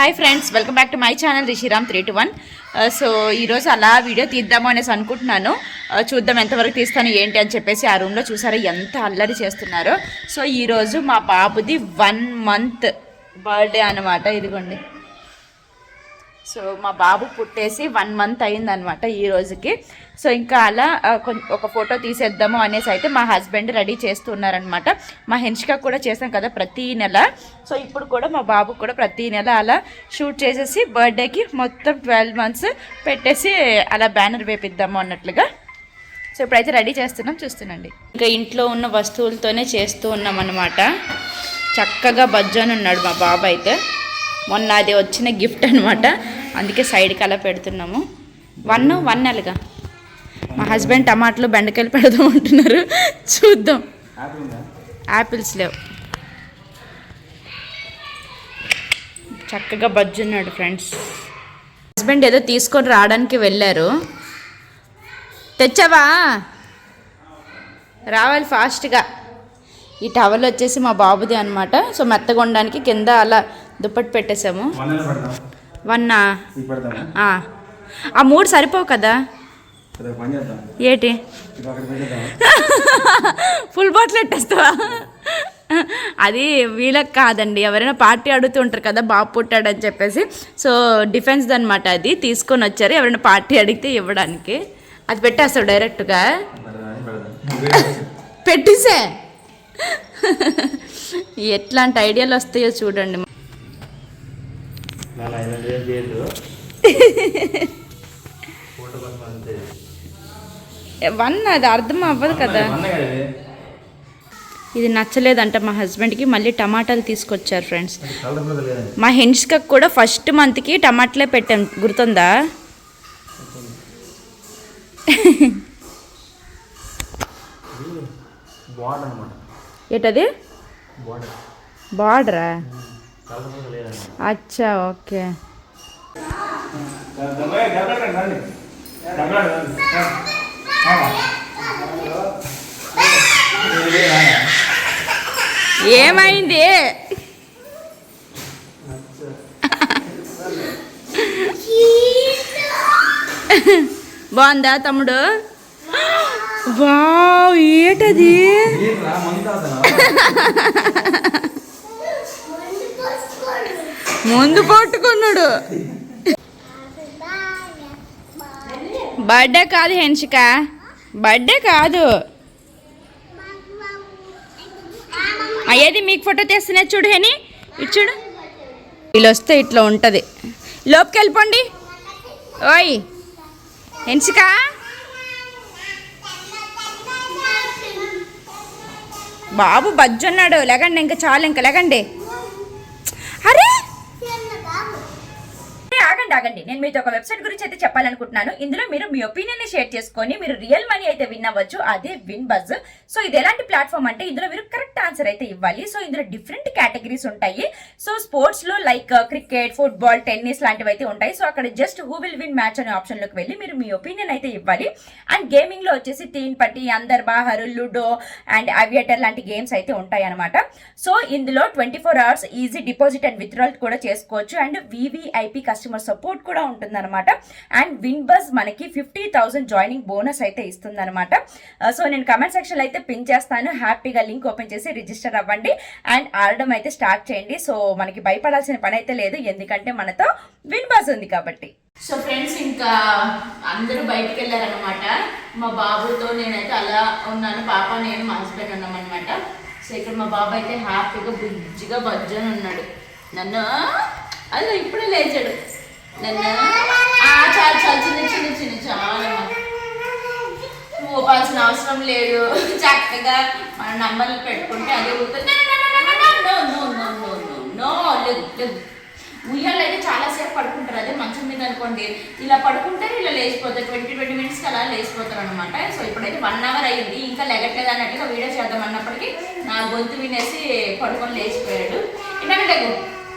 Hi friends welcome back to my channel Rishiram three two one so ఈరోజు అలా video తీద్దాము అనేసి అనుకుంటున్నాను. Uh, చూద్దాం ఎంతవరకు తీస్తాను ఏంటి అని చెప్పేసి ఆ రూమ్లో చూసారా ఎంత అల్లరి చేస్తున్నారో. సో ఈరోజు మా బాబుది వన్ మంత్ బర్త్డే అనమాట ఇదిగోండి. సో మా బాబు పుట్టేసి వన్ మంత్ అయిందనమాట ఈ రోజుకి. సో ఇంకా అలా ఒక ఫోటో తీసేద్దాము అనేసి అయితే మా హస్బెండ్ రెడీ చేస్తున్నారనమాట మా హెన్షిక కూడా చేసాం కదా ప్రతి నెల. సో ఇప్పుడు కూడా మా బాబు కూడా ప్రతి నెల అలా షూట్ చేసేసి బర్త్డేకి మొత్తం ట్వెల్వ్ మంత్స్ పెట్టేసి అలా బ్యానర్ వేపిద్దాము అన్నట్లుగా. సో ఇప్పుడైతే రెడీ చేస్తున్నాం చూస్తున్నాండి. ఇంకా ఇంట్లో ఉన్న వస్తువులతోనే చేస్తూ ఉన్నాం అనమాట చక్కగా బజ్జాని ఉన్నాడు మా బాబు అయితే. మొన్న అది వచ్చిన గిఫ్ట్ అనమాట అందుకే సైడ్కి అలా పెడుతున్నాము. వన్ వన్ నెలగా మా హస్బెండ్ టమాటాలు బెండకాయలు పెడదాం అంటున్నారు. చూద్దాం. యాపిల్స్ లేవు. చక్కగా బజ్జున్నాడు ఫ్రెండ్స్ హస్బెండ్ ఏదో తీసుకొని రావడానికి వెళ్ళారు. తెచ్చావా? రావాలి ఫాస్ట్గా ఈ టవల్ వచ్చేసి మా బాబుది అనమాట సో మెత్తగా ఉండడానికి కింద అలా దుప్పటి పెట్టేశాము. పెడదామా ఆ. మూడు సరిపోవు కదా? ఏటి? ఫుల్ బాటిల్ పెట్టేస్తావా అది వీళ్ళకి కాదండి. ఎవరైనా పార్టీ అడుగుతుంటారు కదా బాబు పుట్టాడని చెప్పేసి. సో డిఫెన్స్ అనమాట అది. తీసుకొని వచ్చారు. ఎవరైనా పార్టీ అడిగితే ఇవ్వడానికి. అది పెట్టేస్తావు డైరెక్ట్గా. పెట్టేసే. ఎట్లాంటి ఐడియాలు వస్తాయో చూడండి. వన్ అది అర్థం అవ్వదు కదా. ఇది? నచ్చలేదంట మా హస్బెండ్కి మళ్ళీ టమాటాలు తీసుకొచ్చారు ఫ్రెండ్స్. మా హెన్స్కకి కూడా ఫస్ట్ మంత్కి టమాటాలే పెట్టాం గుర్తుందా? ఏటది? బార్డర్. అచ్చా ఓకే. ఏమైంది? బాగుందా తమ్ముడు? వావ్ ఏటది? ముందు పట్టుకున్నాడు బర్త్డే కాదు హెన్షిక. బర్త్డే కాదు. అయ్యేది మీకు ఫోటో తీస్తున్నా చూడు హెని. ఇటు చూడు. వీళ్ళు వస్తే ఇట్లా ఉంటుంది. లోపుకి వెళ్ళిపోండి. ఓయ్. హెన్షిక. బాబు బజ్జున్నాడు. లేకండి ఇంకా చాలు ఇంకా లేకండి అరే! నేను మీతో ఒక వెబ్సైట్ గురించి అయితే చెప్పాలనుకుంటున్నాను. ఇందులో మీరు మీ ఒపీనియన్ షేర్ చేసుకొని మీరు రియల్ మనీ అయితే విన్ అవ్వచ్చు. అదే విన్ బజ్. సో ఇది ఎలాంటి ప్లాట్ఫామ్ అంటే ఇందులో మీరు కరెక్ట్ ఆన్సర్ అయితే ఇవ్వాలి. సో ఇందులో డిఫరెంట్ కేటగిరీస్ ఉంటాయి. సో స్పోర్ట్స్లో like uh, cricket football tennis లాంటివి అయితే ఉంటాయి. సో అక్కడ just who will win match అనే ఆప్షన్లోకి వెళ్ళి మీరు మీ ఒపీనియన్ అయితే ఇవ్వాలి. అండ్ గేమింగ్లో వచ్చేసి తీన్ పట్టి అందర్ బాహర్ లూడో అండ్ అవియేటర్ లాంటి గేమ్స్ అయితే ఉంటాయి అనమాట సో ఇందులో twenty four hours easy deposit and withdrawal కూడా చేసుకోవచ్చు. అండ్ వివిఐపి కస్టమర్ సపోర్ట్ కూడా ఉంటుందన్నమాట. అండ్ విన్ బస్ మనకి ఫిఫ్టీ థౌసండ్ జాయినింగ్ బోనస్ అయితే ఇస్తుందన్నమాట. Uh, సో నేను కమెంట్ సెక్షన్లో అయితే పిన్ చేస్తాను. హ్యాపీగా లింక్ ఓపెన్ చేసి రిజిస్టర్ అవ్వండి. అండ్ ఆడడం అయితే స్టార్ట్ చేయండి. సో మనకి భయపడాల్సిన పని అయితే లేదు. ఎందుకంటే మనతో విన్ బస్ ఉంది కాబట్టి. సో ఫ్రెండ్స్ ఇంకా అందరూ బయటికి వెళ్ళారనమాట మా బాబుతో నేనైతే అలా ఉన్నాను. పాప నేను మా హస్బెండ్ ఉన్నాం అనమాట సో ఇక్కడ మా బాబు అయితే హ్యాపీగా బుజ్జిగా బజ్జని ఉన్నాడు నన్ను అలా ఇప్పుడే లేచాడు. నన్ను చాలు చాలు చిన్న చిన్న చిన్న చాలా ఊపాల్సిన అవసరం లేదు చక్కగా మన నంబర్లు పెట్టుకుంటే అదే ఊరుతుంది నో లేదు లేదు ఉయ్యాలు అయితే చాలాసేపు పడుకుంటారు అదే మంచం మీద అనుకోండి ఇలా పడుకుంటే ఇలా లేచిపోతారు ట్వంటీ ట్వంటీ మినిట్స్కి అలా లేచిపోతారు అనమాట సో ఇప్పుడైతే వన్ అవర్ అయ్యింది ఇంకా లెగట్లేదు అన్నట్టుగా వీడియో చేద్దాం అన్నప్పటికీ నా గొంతు వినేసి పడుకొని లేచిపోయాడు ఇంటే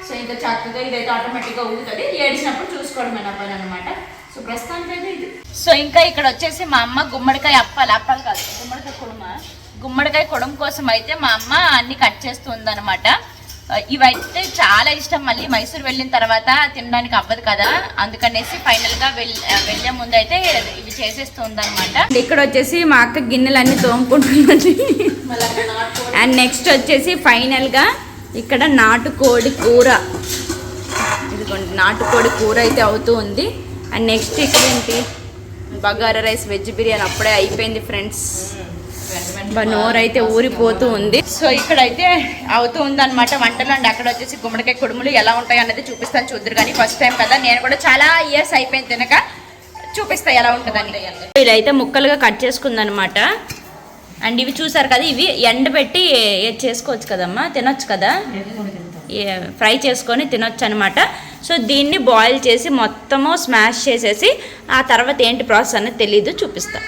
సో ఇంకా చక్కగా ఇదైతే ఆటోమేటిక్గా ఊగుతుంది. ఏడిచినప్పుడు చూసుకోవడం నా పని అనమాట సో ప్రస్తుతానికి అయితే ఇది. సో ఇంకా ఇక్కడ వచ్చేసి మా అమ్మ గుమ్మడికాయ అప్పాలి అప్పాలి కాదు గుమ్మడికాయ కుడుమ. గుమ్మడికాయ కుడుమ కోసం అయితే మా అమ్మ అన్ని కట్ చేస్తుంది అనమాట ఇవైతే చాలా ఇష్టం. మళ్ళీ మైసూర్ వెళ్ళిన తర్వాత తినడానికి అవ్వదు కదా. అందుకనేసి ఫైనల్గా వెళ్ళే ముందు అయితే ఇవి చేసేస్తుంది అనమాట ఇక్కడ వచ్చేసి మా అక్క గిన్నెలన్నీ తోముకుంటున్నది అండ్ నెక్స్ట్ వచ్చేసి ఫైనల్గా ఇక్కడ నాటుకోడి కూర. ఇదిగోండి నాటుకోడి కూర అయితే అవుతూ ఉంది. అండ్ నెక్స్ట్ ఇక్కడ ఏంటి? బగారా రైస్ వెజ్ బిర్యానీ అప్పుడే అయిపోయింది ఫ్రెండ్స్ నోరు అయితే ఊరిపోతూ ఉంది. సో ఇక్కడైతే అవుతూ ఉంది అనమాట వంటలు. అండి అక్కడ వచ్చేసి గుమ్మడికాయ కుడుములు ఎలా ఉంటాయి అనేది చూపిస్తాను. చూద్దరు కానీ ఫస్ట్ టైం కదా. నేను కూడా చాలా ఇయర్స్ అయిపోయింది తినక చూపిస్తా ఎలా ఉంటుందని. ఇలా అయితే ముక్కలుగా కట్ చేసుకుందనమాట అండ్ ఇవి చూసారు కదా ఇవి ఎండబెట్టి చేసుకోవచ్చు కదమ్మా? తినొచ్చు కదా? ఫ్రై చేసుకొని తినొచ్చు అనమాట సో దీన్ని బాయిల్ చేసి మొత్తము స్మాష్ చేసేసి ఆ తర్వాత ఏంటి ప్రాసెస్ అనేది తెలీదు చూపిస్తాను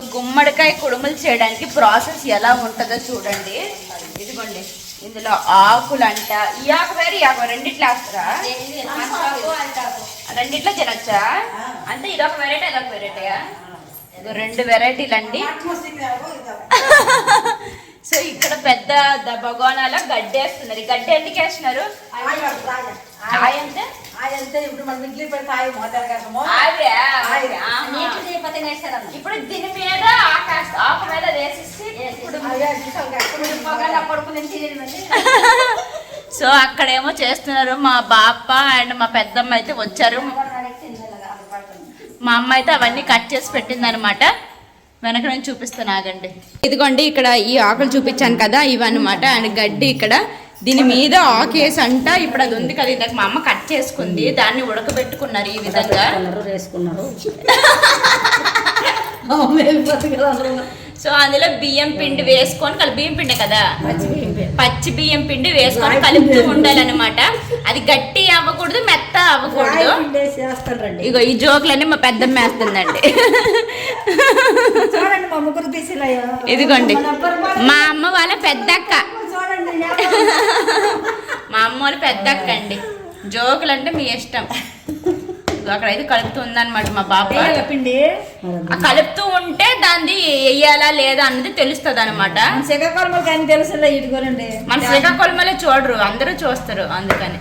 గుమ్మడికాయ కుడుములు చేయడానికి ప్రాసెస్ ఎలా ఉంటుందో చూడండి. ఇదిగోండి ఇందులో ఆకులు అంట ఈ ఆకు వేరే ఈ ఆకు రెండిట్లో వేస్తారా? రెండిట్లో తినొచ్చా? అంటే ఇదొక వెరైటీ అదొక వెరైటీయా ఇదో రెండు వెరైటీలు అండి. సో ఇక్కడ పెద్ద భగవానాల గడ్డి వేస్తున్నారు. ఈ గడ్డి ఎందుకు వేస్తున్నారు? ఆయ అంటే అదంతా ఇప్పుడు మనం ఇంట్లో పెడితే ఆయి మోతారు కదమ్మో ఆవిరా? ఆహా. ఇప్పుడు దీని మీద ఆకాశ ఆకు మీద వేసేసి సో అక్కడేమో చేస్తున్నారు మా బాప్ప అండ్ మా పెద్దమ్మ అయితే వచ్చారు. మా అమ్మ అయితే అవన్నీ కట్ చేసి పెట్టింది అనమాట వెనక నేను చూపిస్తాను ఆగండి. ఇదిగోండి ఇక్కడ ఈ ఆకులు చూపించాను కదా ఇవన్నమాట. అండ్ గడ్డి ఇక్కడ దీని మీద ఆకేసి అంట. ఇప్పుడు అది ఉంది కదా ఇందాక మా అమ్మ కట్ చేసుకుంది. దాన్ని ఉడకబెట్టుకున్నారు ఈ విధంగా. వేసుకున్నారు. సో అందులో బియ్యం పిండి వేసుకొని కలిపి బియ్యం పిండి కదా? పచ్చి బియ్యం పిండి. వేసుకొని కలుపుతూ ఉండాలన్నమాట. అది గట్టి అవ్వకూడదు మెత్త అవ్వకూడదు. ఇగో ఈ జోకులన్నీ మా పెద్దమ్మ వేస్తుందండి. ఇదిగోండి. మా అమ్మ వాళ్ళ పెద్దక్క. మా అమ్మ వాళ్ళ పెద్దక్క అండి జోకులు అంటే మీ ఇష్టం అక్కడైతే కలుపుతూ ఉందన్నమాట మా బాబా పిండి ఆ కలుపుతూ ఉంటే దాన్ని వేయాలా లేదా అన్నది తెలుస్తుంది అనమాట శ్రీకాకుళం కానీ తెలుసులే మన శ్రీకాకుళంలో చూడరు అందరూ చూస్తారు అందుకని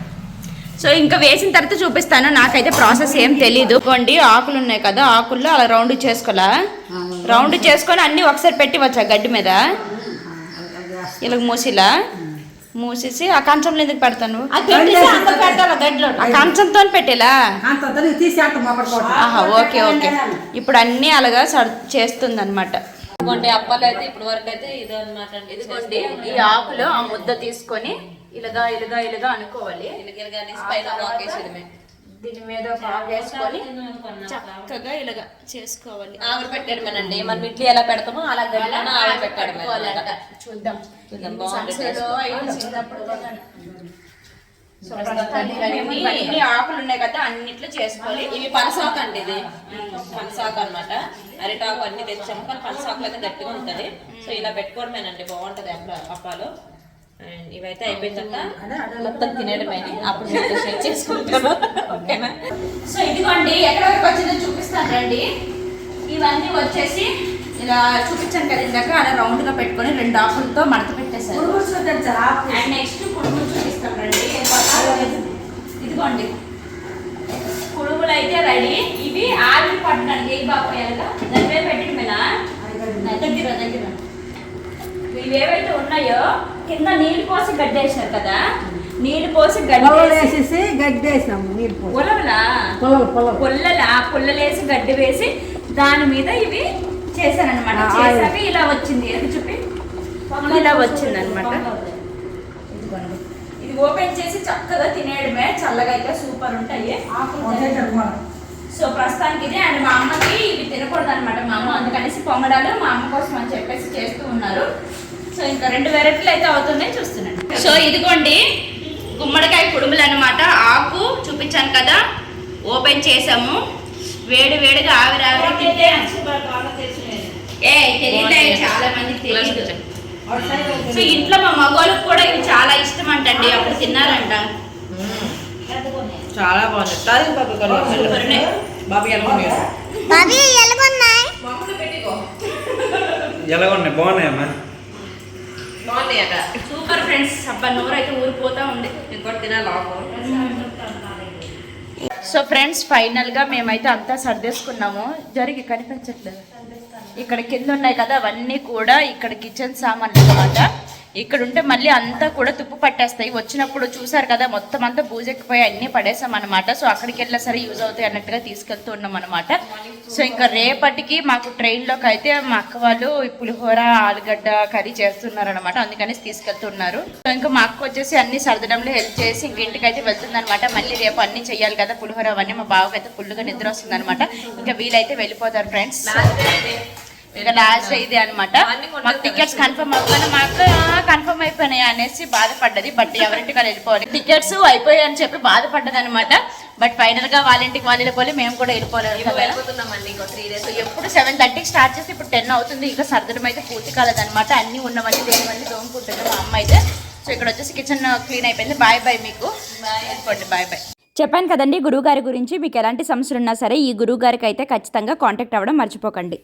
సో ఇంకా వేసిన తర్వాత చూపిస్తాను నాకైతే ప్రాసెస్ ఏం తెలీదు కొండి ఆకులు ఉన్నాయి కదా ఆకుల్లో అలా రౌండ్ చేసుకోవాలా రౌండ్ చేసుకొని అన్ని ఒకసారి పెట్టి వచ్చా గడ్డి మీద ఇలా మూసిలా మూసేసి ఆ కంచంలో ఎందుకు పెడతాను? ఆ కంచంతో పెట్టేలా ఓకే ఓకే. ఇప్పుడు అన్ని అలాగా చేస్తుంది అనమాట ఇదిగోండి అప్పాలు అయితే ఇప్పుడు వరకు అయితే ఇది అనమాట ఇదిగోండి ఈ ఆకులో ఆ ముద్ద తీసుకొని ఇలాగా ఇలాగా ఇలాగా అనుకోవాలి. గిలగిలగానే పైన దీని మీద ఆకు వేసుకొని చక్కగా ఇలాగా చేసుకోవాలి. ఆవిరి పెట్టడమేనండి. మనం ఇడ్లీ ఎలా పెడతామో అలా ఆవిరి. చూద్దాం. ఇవన్నీ ఆకులు ఉన్నాయి కదా అన్నిట్లో చేసుకోవాలి ఇవి పనసాకు అండి ఇది. పనసాకు అన్నమాట. అరిటాకు అన్ని తెచ్చాము కానీ పనసాకులు అయితే గట్టిగా ఉంటది. సో ఇలా పెట్టుకోవడమేనండి. బాగుంటది అప్పుడు అప్పాలు. అండ్ ఇవైతే తర్వాత మొత్తం తినేయడమేని అప్పుడు మీతో షేర్ చేసుకుంటాను ఓకేనా? సో ఇదిగోండి ఎక్కడ వరకు వచ్చిందో చూపిస్తాను రండి. ఇవన్నీ వచ్చేసి ఇలా చూపించాను కదా ఇందాక అలా రౌండ్గా పెట్టుకొని రెండు ఆకులతో మడత పెట్టేశారు. అండ్ నెక్స్ట్ కుడుములు చూపిస్తాం రండి. ఇదిగోండి. కుడుములు అయితే రెడీ ఇవి ఆవిరి పట్టడానికి ఏ బాపోయాలుగా దాని మీద పెట్టడమేనా దగ్గర దగ్గర ఇవి ఏవైతే ఉన్నాయో కింద నీళ్ళు పోసి గడ్డేసినారు కదా? నీళ్ళు పోసి గడ్డి వేసేసి గడ్డి వేసినాము నీళ్ళు. పొలవలా పుల్లల? పుల్లలేసి గడ్డి వేసి దాని మీద ఇవి చేశానన్నమాట ఆ, చేసాక ఇలా వచ్చింది. ఎదుగు చూపి. ఇలా వచ్చింది అనమాట ఇది ఓపెన్ చేసి చక్కగా తినేయడమే. చల్లగా అయితే సూపర్ ఉంటాయి. సో ప్రస్తుతానికి ఇది. అండ్ మా అమ్మకి ఇవి తినకూడదు అనమాట మా అమ్మ. అందుకనేసి పొంగడాలు మా అమ్మ కోసం అని చెప్పేసి చేస్తూ ఉన్నారు. సో ఇంకా రెండు వెరైటీలు అయితే అవుతున్నాయి చూస్తున్నాను. సో ఇదిగోండి గుమ్మడికాయ కుడుములు అనమాట ఆకు చూపించాను కదా ఓపెన్ చేసాము. వేడి వేడిగా ఆవిరి ఆవిరి తింటే ఏ తెలియదు. చాలా మంది తెలియదు సో ఇంట్లో మా మగవాళ్ళకి కూడా ఇవి చాలా ఇష్టం అంటండి అప్పుడు తిన్నారంట. చాలా బాగుంది. బాబు ఎలా ఎలా ఉన్నాయి బాగున్నాయమ్మా? Super friends. అబ్బా నోరు అయితే ఊరిపోతా ఉంది. ఇంకోటి తినాలి సో ఫ్రెండ్స్ ఫైనల్గా మేమైతే అంతా సర్దేసుకున్నాము. జరిగి కనిపించట్లేదు. ఇక్కడ కింద ఉన్నాయి కదా అవన్నీ కూడా ఇక్కడ కిచెన్ సామాన్లు అన్నమాట. ఇక్కడ ఉంటే మళ్ళీ అంతా కూడా తుప్పు పట్టేస్తాయి. వచ్చినప్పుడు చూసారు కదా మొత్తం అంతా బూజెక్కిపోయి అన్ని పడేసాం అనమాట సో అక్కడికి వెళ్ళా సరే యూజ్ అవుతాయి అన్నట్టుగా తీసుకెళ్తూ ఉన్నాం అనమాట సో ఇంకా రేపటికి మాకు ట్రైన్లోకి అయితే మా అక్క వాళ్ళు పులిహోర ఆలుగడ్డ కర్రీ చేస్తున్నారు అనమాట అందుకని తీసుకెళ్తున్నారు సో ఇంకా మా అక్క వచ్చేసి అన్ని సర్దడంలో హెల్ప్ చేసి ఇంక ఇంటికి అయితే వెళ్తుందనమాట మళ్ళీ రేపు అన్ని చెయ్యాలి కదా పులిహోర అవన్నీ. మా బావకి అయితే ఫుల్గా నిద్ర వస్తుంది అనమాట ఇంకా వీలైతే వెళ్ళిపోతారు ఫ్రెండ్స్. ఇంకా లాస్ట్ ఇదే అనమాట మాకు టికెట్స్ కన్ఫర్మ్ అవ్వగానే మా అక్క కన్ఫర్మ్ అయిపోయినాయి అనేసి బాధపడ్డది. బట్ ఎవరింటికి వాళ్ళు వెళ్ళిపోవాలి. టికెట్స్ అయిపోయాయి అని చెప్పి బాధపడ్డది అనమాట బట్ ఫైనల్గా వాళ్ళ ఇంటికి వాళ్ళు వెళ్ళిపోయి మేము కూడా వెళ్ళిపోలేదు ఎప్పుడు సెవెన్ థర్టీకి స్టార్ట్ చేసి ఇప్పుడు టెన్ అవుతుంది. ఇంకా సర్దడం అయితే పూర్తి కాలేదన్నమాట. అన్ని ఉన్నవన్నీ దేనివన్నీ దోముకుంటుంది మా అమ్మ అయితే. సో ఇక్కడ వచ్చేసి కిచెన్ క్లీన్ అయిపోయింది. బాయ్ బాయ్ మీకు. అనుకోండి బాయ్ బాయ్ చెప్పాను కదండి గురువుగారి గురించి మీకు ఎలాంటి సమస్యలు ఉన్నా సరే ఈ గురువుగారికి అయితే ఖచ్చితంగా కాంటాక్ట్ అవ్వడం మర్చిపోకండి.